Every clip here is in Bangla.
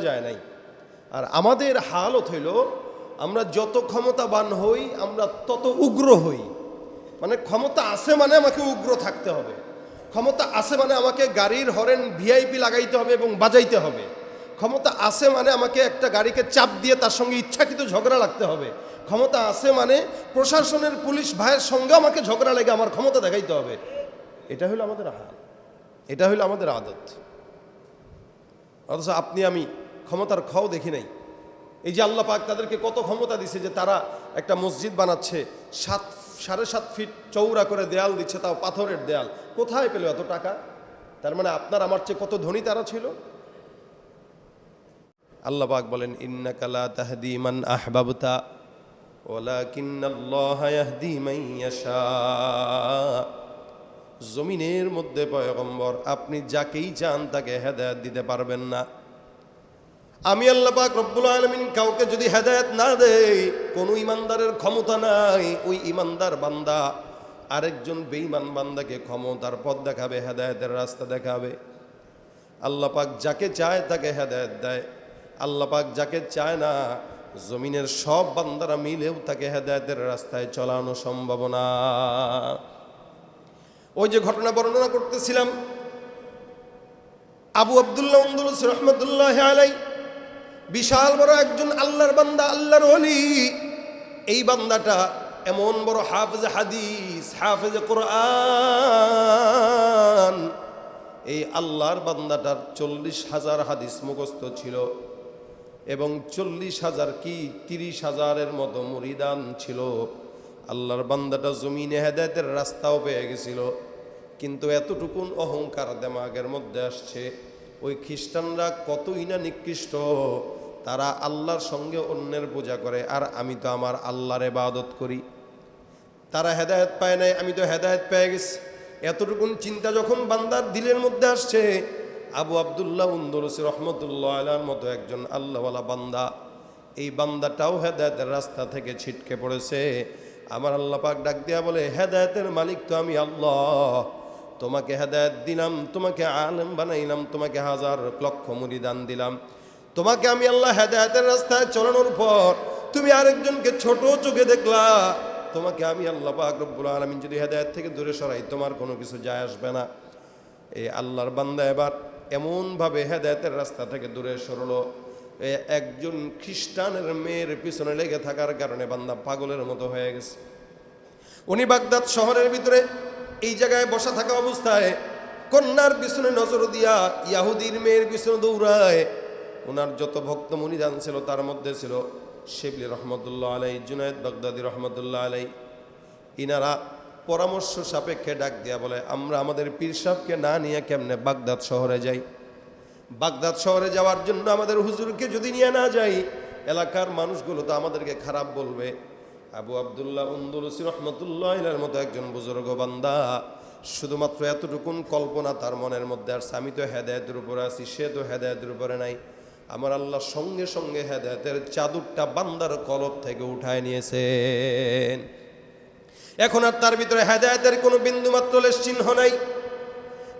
যায় নাই। আর আমাদের হালত হইল, আমরা যত ক্ষমতাবান হই, আমরা তত উগ্র হই। মানে ক্ষমতা আছে মানে আমাকে উগ্র থাকতে হবে। ক্ষমতা আছে মানে আমাকে গাড়ির হরেন ভিআইপি লাগাইতে হবে এবং বাজাইতে হবে। ক্ষমতা আছে মানে আমাকে একটা গাড়িকে চাপ দিয়ে তার সঙ্গে ইচ্ছাকৃত ঝগড়া লাগতে হবে। ক্ষমতা আছে মানে প্রশাসনের পুলিশ ভাইয়ের সঙ্গে আমাকে ঝগড়া লেগে আমার ক্ষমতা দেখাইতে হবে। এটা হলো আমাদের হাল। এটা হলো আমাদের আদত। অথচ আপনি আমি ক্ষমতার খাও দেখি নাই। এই যে আল্লাহ পাক তাদেরকে কত ক্ষমতা দিছে যে তারা একটা মসজিদ বানাচ্ছে, সাত, সাড়ে সাত ফিট চৌড়া করে দেয়াল দিচ্ছে, তাও পাথরের দেয়াল। কোথায় পেল এত টাকা? তার মানে আপনার আমার চেয়ে কত ধনী তারা ছিল? আল্লাহ পাক বলেন ইন্নাকালা তাহদি মান আহবাবতা মান জমিনের মধ্যে পয়গম্বর, আপনি যাকেই চান তাকে হেদায়েত দিতে পারবেন না। আমি আল্লাহ পাক রব্বুল আলমিন কাউকে যদি হেদায়েত না দেই, কোনো ইমানদারের ক্ষমতা নাই, ওই ইমানদার বান্দা আরেকজন বেঈমান বান্দাকে ক্ষমতার পথ দেখাবে, হেদায়েতের রাস্তা দেখাবে। আল্লাপাক যাকে চায় তাকে হেদায়েত দেয়। আল্লাপাক যাকে চায় না, জমিনের সব বান্দারা মিলেও তাকে হেদায়েতের রাস্তায় চলানো সম্ভব না। ওই যে ঘটনা বর্ণনা করতেছিলাম, আবু আবদুল্লাহ রহমতুল্লাহ আলাই বিশাল বড় একজন আল্লাহর বান্দা, আল্লাহর অলি এই বান্দাটা এমন বড় হাফেজ হাদিস, হাফেজ কোরআন। এই আল্লাহর বান্দাটার চল্লিশ হাজার হাদিস মুখস্থ ছিল এবং চল্লিশ হাজার কি তিরিশ হাজারের মতো মরিদান ছিল। আল্লাহর বান্দাটা জমিনে হেদায়তের রাস্তাও পেয়ে গেছিল। কিন্তু এতটুকুন অহংকার দেমাগের মধ্যে আসছে, ওই খ্রিস্টানরা কতই না নিকৃষ্ট। তারা আল্লাহর সঙ্গে অন্যের পূজা করে, আর আমি তো আমার আল্লাহর এবাদত করি। তারা হেদায়ত পায় নাই, আমি তো হেদায়ত পেয়ে গেছি। এতটুকুন চিন্তা যখন বান্দার দিলের মধ্যে আসছে, আবু আবদুল্লাহ উন্দরসি রহমতুল্লাহ আলার মতো একজন আল্লাহওয়ালা বান্দা, এই বান্দাটাও হেদায়তের রাস্তা থেকে ছিটকে পড়েছে। আমার আল্লাহ পাক ডাক দিয়া বলে, হেদায়তের মালিক তো আমি আল্লাহ। তোমাকে হেদায়ত দিলাম, তোমাকে আলম বানাইলাম, তোমাকে হাজার লক্ষ মুরিদান দিলাম। তোমাকে আমি আল্লাহ হেদায়তের রাস্তায় চলানোর পর তুমি আরেকজনকে ছোট চোখে দেখলা, তোমাকে আমি আল্লাহ পাক রব্বুল আলমিন যদি হেদায়ত থেকে দূরে সরাই, তোমার কোনো কিছু যায় আসবে না। এই আল্লাহর বান্দা এবার এমনভাবে হেদায়তের রাস্তা থেকে দূরে সরলো, এ একজন খ্রিস্টানের মেয়ের পিছনে লেগে থাকার কারণে বান্দা পাগলের মতো হয়ে গেছে। উনি বাগদাদ শহরের ভিতরে এই জায়গায় বসা থাকা অবস্থায় কন্যার পিছনে নজর দিয়া ইয়াহুদির মেয়ের পিছনে দৌড়ায় ওনার যত ভক্ত মুনিদান ছিল, তার মধ্যে ছিল শিবলি রহমতুল্লাহ আলাই জুনায়দ বাগদাদি রহমতুল্লাহ আলাই ইনারা পরামর্শ সাপেক্ষে ডাক দেয়া বলে, আমরা আমাদের পীর সাহেবকে না নিয়ে কেমনে বাগদাদ শহরে যাই? বাগদাদ শহরে যাওয়ার জন্য আমাদের হুজুরকে যদি নিয়ে না যাই, এলাকার মানুষগুলো তো আমাদেরকে খারাপ বলবে। আবু আবদুল্লাহ উন্দুলসি রহমতুল্লাহ মতো একজন বুজুর্গ বান্দা, শুধুমাত্র এতটুকুন কল্পনা তার মনের মধ্যে আর আমি তো হেদায়তের উপরে আছি, সে তো হেদায়তের উপরে নাই। আমার আল্লাহ সঙ্গে সঙ্গে হেদায়তের চাদুরটা বান্দার কলব থেকে উঠায় নিয়েছেন। এখন আর তার ভিতরে হেদায়তের কোনো বিন্দু মাত্র চিহ্ন নাই।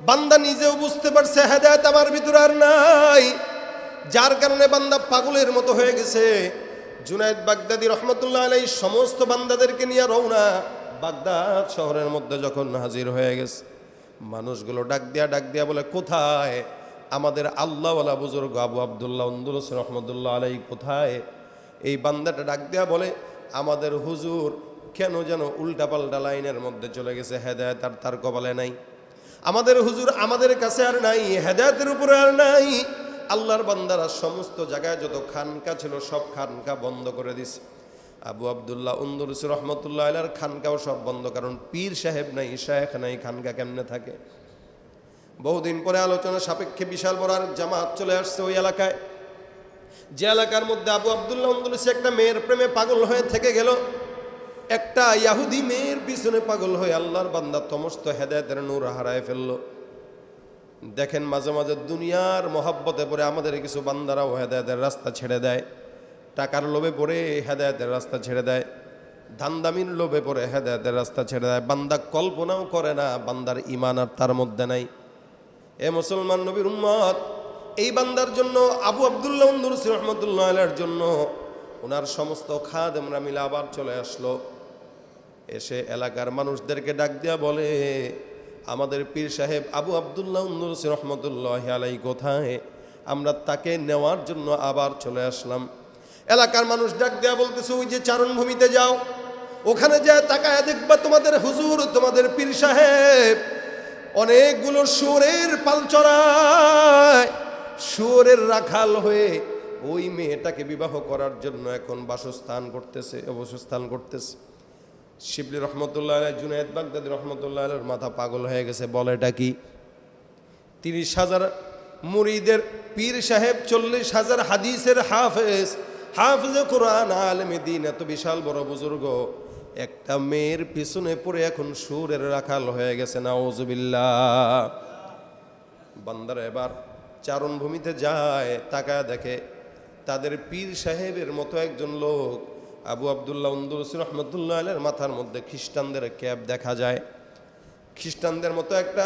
বান্দা নিজেও বুঝতে পারছে হেদায়ত আমার ভিতরে আর নাই। যার কারণে বান্দা পাগলের মতো হয়ে গেছে। জুনায়দ বাগদাদি রহমতুল্লাহ আলাই সমস্ত বান্দাদেরকে নিয়ে রওনা। বাগদাদ শহরের মধ্যে যখন হাজির হয়ে গেছে, মানুষগুলো ডাক দিয়া ডাক দিয়া বলে, কোথায়? আমাদের আল্লাহওয়ালা বুজুর্গ আবু আবদুল্লাহ উন্দুলস রহমতুল্লাহ আলাই কোথায়? এই বান্দাটা ডাক দিয়া বলে, আমাদের হুজুর কেন যেন উল্টাপাল্টা লাইনের মধ্যে চলে গেছে? হেদায়ত আর তার কপালে নাই। আমাদের হুজুর আমাদের কাছে আর নাই, হেদায়তের উপরে আর নাই। আল্লাহর বান্দারা সমস্ত জায়গায় যত খানকা ছিল, সব খানকা বন্ধ করে দিছে। আবু আবদুল্লাহ উন্দুরস রহমতুল্লাহ আলার খানকাও সব বন্ধ। কারণ পীর সাহেব নাই শাহেখ নাই, খানকা কেমনে থাকে? বহুদিন পরে আলোচনা সাপেক্ষে বিশাল বড় জামাত চলে আসছে ওই এলাকায়। যে এলাকার মধ্যে আবু আবদুল্লাহ উন্দুলসি একটা মেয়ের প্রেমে পাগল হয়ে থেকে গেল। একটা ইয়াহুদি মেয়ের পিছনে পাগল হয়ে আল্লাহর বান্দা সমস্ত হেদায়তের নূর হারায় ফেলল। দেখেন মাঝে মাঝে দুনিয়ার মহাব্বতে পড়ে আমাদের কিছু বান্দারাও হেদায়তের রাস্তা ছেড়ে দেয়। টাকার লোভে পড়ে হেদায়তের রাস্তা ছেড়ে দেয়। ধান্দামির লোভে পড়ে হেদায়তের রাস্তা ছেড়ে দেয়। বান্দা কল্পনাও করে না, বান্দার ইমান আর তার মধ্যে নাই। এ মুসলমান নবীর উম্মত, এই বান্দার জন্য, আবু আবদুল্লাহ উন্দুরসি রহমতুল্লাহ আলার জন্য ওনার সমস্ত খাদ আমরা মিলে আবার চলে আসলো। এসে এলাকার মানুষদেরকে ডাক দিয়া বলে, আমাদের পীর সাহেব আবু আবদুল্লাহ উন্দুরসি রহমতুল্লাহ আলাই কোথায়? আমরা তাকে নেওয়ার জন্য আবার চলে আসলাম। এলাকার মানুষ ডাক দেয়া বলতেছে, ওই যে চারণভূমিতে যাও। ওখানে যায় তাকায় দেখবা তোমাদের হুজুর, তোমাদের পীর সাহেব অনেকগুলো সুরের পাল চড়ায় সুরের রাখাল হয়ে ওই মেয়েটাকে বিবাহ করার জন্য এখন বাসস্থান করতেছে অবসস্থান করতেছে। শিবলি রহমতুল্লাহ জুনায়দ বাগদাদি রহমতুল্লাহ মাথা পাগল হয়ে গেছে, বলে এটা কি? তিরিশ হাজার মুরিদের পীর সাহেব, চল্লিশ হাজার হাদিসের হাফেজ, হাফেজে কোরআন আলমে দিন এত বিশাল বড় বুজুর্গ। একটা মেয়ের পিছনে পড়ে এখন সুরের রাখাল হয়ে গেছে না নাওজবিল্লা বান্দার এবার চারণভূমিতে যায়, তাকায় দেখে তাদের পীর সাহেবের মতো একজন লোক, আবু আবদুল্লাহ উন্দুরসি রহমতুল্লাহ আলের মাথার মধ্যে খ্রিস্টানদের ক্যাব দেখা যায়। খ্রিস্টানদের মতো একটা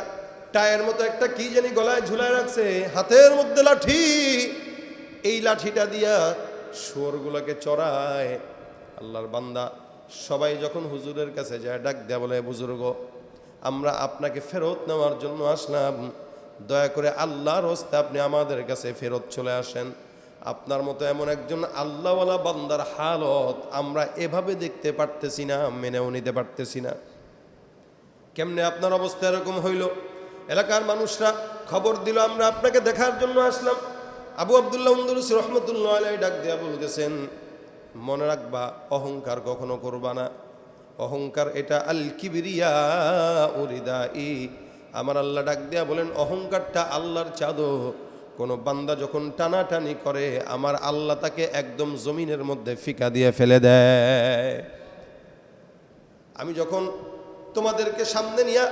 টায়ের মতো একটা কি জানি গলায় ঝুলায় রাখছে, হাতের মধ্যে লাঠি। এই লাঠিটা দিয়া শুয়োরগুলোকে চড়ায়, আল্লাহর বান্দা সবাই যখন হুজুরের কাছে যায়, ডাক দেয়া বলে বুজুর্গ, আমরা আপনাকে ফেরত নেওয়ার জন্য আসলাম। দয়া করে আল্লাহর হস্তে আপনি আমাদের কাছে ফেরত চলে আসেন। আপনার মতো এমন একজন আল্লাহওয়ালা বান্দার হালত আমরা এভাবে দেখতে পারতেছি না, মেনেও নিতে পারতেছি না। কেমনে আপনার অবস্থা এরকম হইল? এলাকার মানুষরা খবর দিল, আমরা আপনাকে দেখার জন্য আসলাম। আবু আবদুল্লাহ রহমতুল্লাহ ডাক দিয়া বলতেছেন মনে রাখবা, অহংকার কখনো করবা না। অহংকার এটা আল কিবিরিয়া উরিদা ই আমার আল্লাহ ডাক দিয়া বলেন, অহংকারটা আল্লাহর চাদর। কোনো বান্দা যখন টানাটানি করে, আমার আল্লাহ তাকে একদম জমিনের মধ্যে ফিকা দিয়ে ফেলে দেয়। আমি যখন তোমাদেরকে সামনে নিয়ে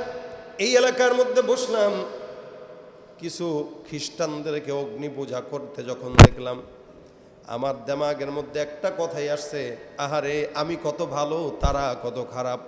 এই এলাকার মধ্যে বসলাম, কিছু খ্রিস্টানদেরকে অগ্নি পূজা করতে যখন দেখলাম আমার দেমাগের মধ্যে একটা কথাই আসছে আহারে আমি কত ভালো তারা কত খারাপ।